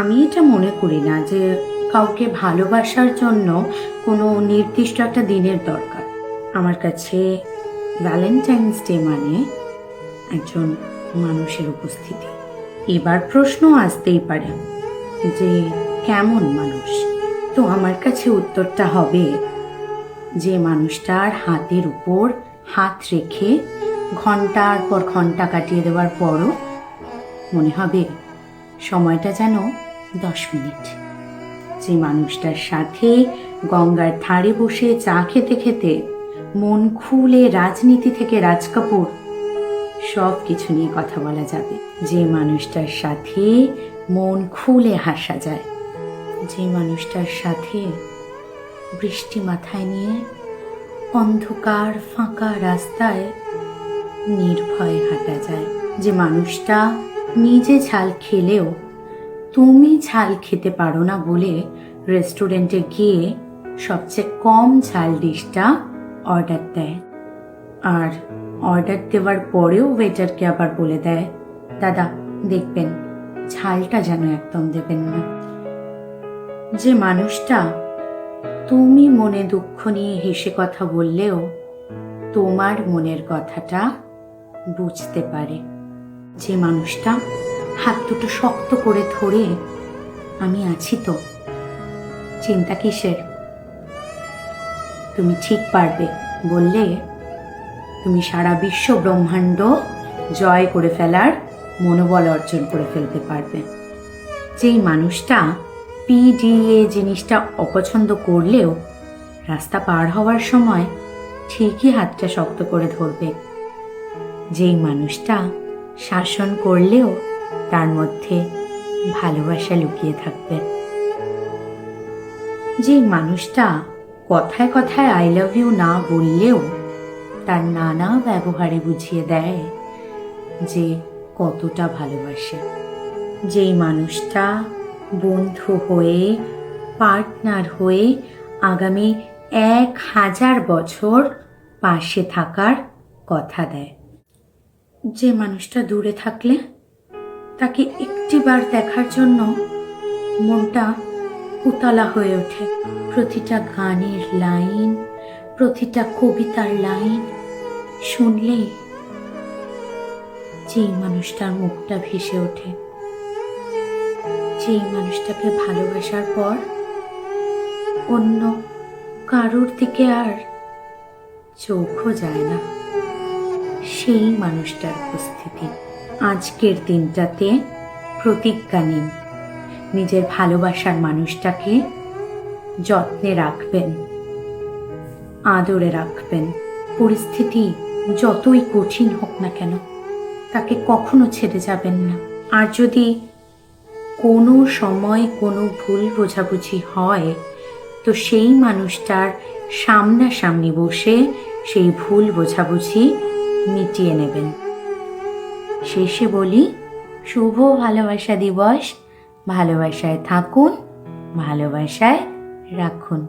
আমি এটা মনে করি না যে কাউকে ভালোবাসার জন্য কোনো নির্দিষ্ট একটা দিনের দরকার। আমার কাছে ভ্যালেন্টাইন্স ডে মানে একজন মানুষের উপস্থিতি। এবার প্রশ্ন আসতেই পারে যে কেমন মানুষ? তো আমার কাছে উত্তরটা হবে যে মানুষটার হাতের উপর হাত রেখে ঘণ্টার পর ঘণ্টা কাটিয়ে দেওয়ার পরও মনে হবে সময়টা যেন দশ মিনিট। যে মানুষটার সাথে গঙ্গার ধারে বসে চা খেতে খেতে মন খুলে রাজনীতি থেকে রাজকাপুর সব কিছু নিয়ে কথা বলা যাবে। যে মানুষটার সাথে মন খুলে হাসা যায়, যে মানুষটার সাথে বৃষ্টি মাথায় নিয়ে অন্ধকার ফাঁকা রাস্তায় নির্ভয়ে হাঁটা যায়। যে মানুষটা নিজে ঝাল খেলেও তুমি ঝাল খেতে পারো না বলে রেস্টুরেন্টে গিয়ে সবচেয়ে কম ঝাল ডিশটা অর্ডার দেয়। আর অর্ডার দেওয়ার পরেও ওয়েটারকে আবার বলে দেয়, দাদা, দেখবেন, ঝালটা যেন একদম দেবেন না। যে মানুষটা তুমি মনে দুঃখ নিয়ে হেসে কথা বললেও তোমার মনের কথাটা বুঝতে পারে। যে মানুষটা হাত দুটো শক্ত করে ধরে আমি আছি তো। চিন্তা কিসের? তুমি ঠিক পারবে, বললে, তুমি সারা বিশ্ব ব্রহ্মাণ্ড জয় করে ফেলার, মনোবল অর্জন করে ফেলতে পারবে। যেই মানুষটা পিডিএ জিনিসটা অপছন্দ করলেও রাস্তা পার হওয়ার সময় ঠিকই হাতটা শক্ত করে ধরবে। যেই মানুষটা শাসন করলেও তার মধ্যে ভালোবাসা লুকিয়ে থাকবে। যে মানুষটা কথায় কথায় আই লাভ ইউ না বললেও তার নানা ব্যবহারে বুঝিয়ে দেয় যে কতটা ভালোবাসে। যেই মানুষটা বন্ধু হয়ে, পার্টনার হয়ে আগামী এক হাজার বছর পাশে থাকার কথা দেয়। যে মানুষটা দূরে থাকলে তাকে একটিবার দেখার জন্য মনটা উতলা হয়ে ওঠে। প্রতিটা গানের লাইন, প্রতিটা কবিতার লাইন শুনলেই যেই মানুষটার মুখটা ভেসে ওঠে। যেই মানুষটাকে ভালোবাসার পর অন্য কারোর দিকে আর চোখও যায় না। সেই মানুষটার উপস্থিতি। আজকের দিনটাতে প্রতিজ্ঞা নিন। নিজের ভালোবাসার মানুষটাকে যত্নে রাখবেন, আদরে রাখবেন। পরিস্থিতি যতই কঠিন হোক না কেন, তাকে কখনো ছেড়ে যাবেন না। আর যদি কোনো সময় কোনো ভুল বোঝাবুঝি হয়, তো সেই মানুষটার সামনাসামনি বসে সেই ভুল বোঝাবুঝি মিটিয়ে নেবেন। শেষে বলি শুভ ভালোবাসা দিবস। ভালোবাসায় থাকুন ভালোবাসায় রাখুন।